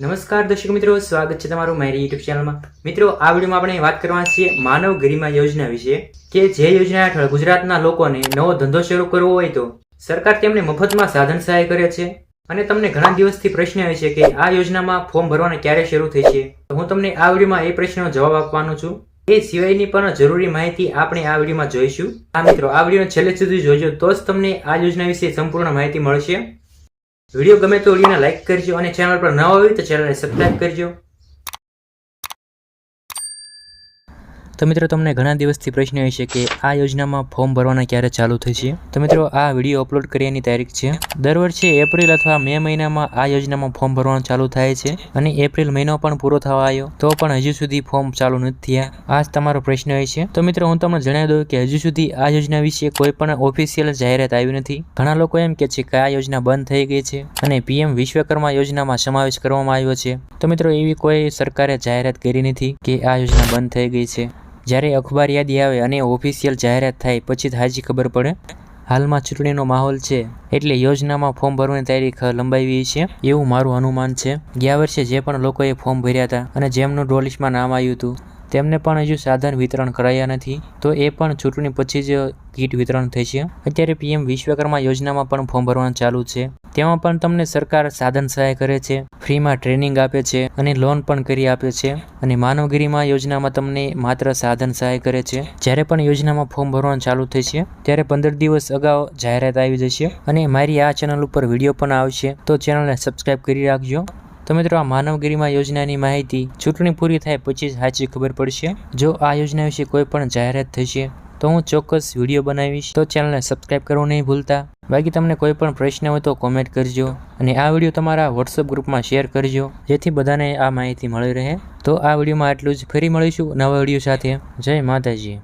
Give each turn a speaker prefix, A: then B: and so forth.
A: નમસ્કાર દર્શક મિત્રો, સ્વાગત છે તમારું મારી યુટ્યુબ ચેનલમાં મિત્રો, આ વિડીયોમાં આપણે વાત કરવાના છીએ માનવ ગરિમા યોજના વિશે, કે જે યોજના હેઠળ ગુજરાતના લોકોને નવો ધંધો શરૂ કરવો હોય તો. સરકાર તેમને મફતમાં સાધન સહાય કરે છે. અને તમને ઘણા દિવસથી પ્રશ્ન આવે છે કે આ યોજનામાં ફોર્મ ભરવાના ક્યારે શરૂ થઈ છે? તો હું તમને આ વિડીયોમાં એ પ્રશ્નનો જવાબ આપવાનો છું. એ સિવાયની પણ જરૂરી માહિતી આપણે આ વિડીયોમાં જોઈશું. આ મિત્રો, આ વિડીયોને છેલ્લે સુધી જોજો તો જ તમને આ યોજના વિશે સંપૂર્ણ માહિતી મળશે. વીડિયો ગમે તો વિડીયોને લાઇક કરજો અને ચેનલ પર નવા હોય તો ચેનલને સબસ્ક્રાઈબ કરજો. તો મિત્રો, તમને ઘણા દિવસથી પ્રશ્ન છે કે આ યોજનામાં ફોર્મ ભરવાના ક્યારે ચાલુ થશે? તો મિત્રો, આ વીડિયો અપલોડ કર્યાની તારીખ છે. દર વર્ષે એપ્રિલ અથવા મે મહિનામાં આ યોજનામાં ફોર્મ ભરવાનું ચાલુ થાય છે અને એપ્રિલ મહિનો પણ પૂરો થવા આવ્યો. તો પણ હજુ સુધી ફોર્મ ચાલુ નથી થયા. આ જ તમારો પ્રશ્ન હોય છે. તો મિત્રો, હું તમને જણાવી દઉં કે હજુ સુધી આ યોજના વિશે કોઈ પણ ઓફિશિયલ જાહેરાત આવી નથી. ઘણા લોકો એમ કે છે કે આ યોજના બંધ થઈ ગઈ છે અને પીએમ વિશ્વકર્મા યોજનામાં સમાવેશ કરવામાં આવ્યો છે. તો મિત્રો, એવી કોઈ સરકારે જાહેરાત કરી નથી કે આ યોજના બંધ થઈ ગઈ છે. જ્યારે અખબાર યાદી આવે અને ઓફિશિયલ જાહેરાત થાય, પછી હાજી ખબર પડે. હાલમાં ચૂંટણીનો માહોલ છે, એટલે યોજનામાં ફોર્મ ભરવાની તારીખ લંબાવી છે. એવું મારું અનુમાન છે. ગયા વર્ષે જે પણ લોકોએ ફોર્મ ભર્યા હતા અને જેમનું ડ્રો નામ આવ્યું હતું તેમને પણ હજુ સાધન વિતરણ કરાયા નથી, તો એ પણ ચૂંટણી પછી જ કીટ વિતરણ થશે. અત્યારે પીએમ વિશ્વકર્મા યોજનામાં પણ ફોર્મ ભરવાનું ચાલુ છે. તેમાં પણ તમને સરકાર સાધન સહાય કરે છે, ફ્રીમાં ટ્રેનિંગ આપે છે અને લોન પણ કરી આપે છે. અને માનવગીરીમાં યોજનામાં તમને માત્ર સાધન સહાય કરે છે. જ્યારે પણ યોજનામાં ફોર્મ ભરવાનું ચાલુ થશે, ત્યારે પંદર દિવસ અગાઉ જાહેરાત આવી જશે. અને મારી આ ચેનલ ઉપર વીડિયો પણ આવશે, તો ચેનલને સબસ્ક્રાઈબ કરી રાખજો. તો મિત્રો, આ માનવગીરીમાં યોજનાની માહિતી ચૂંટણી પૂરી થાય પછી જ સાચી ખબર પડશે. જો આ યોજના વિશે કોઈ પણ જાહેરાત થશે, તો હું ચોક્કસ વીડિયો બનાવીશ. તો ચેનલને સબસ્ક્રાઇબ કરવું નહીં ભૂલતા. બાકી તમને કોઈ પણ પ્રશ્ન હોય તો કોમેન્ટ કરજો અને આ વીડિયો તમારા વોટ્સઅપ ગ્રુપમાં શેર કરજો, જેથી બધાને આ માહિતી મળી રહે. તો આ વિડીયોમાં આટલું જ. ફરી મળીશું નવા વીડિયો સાથે. જય માતાજી.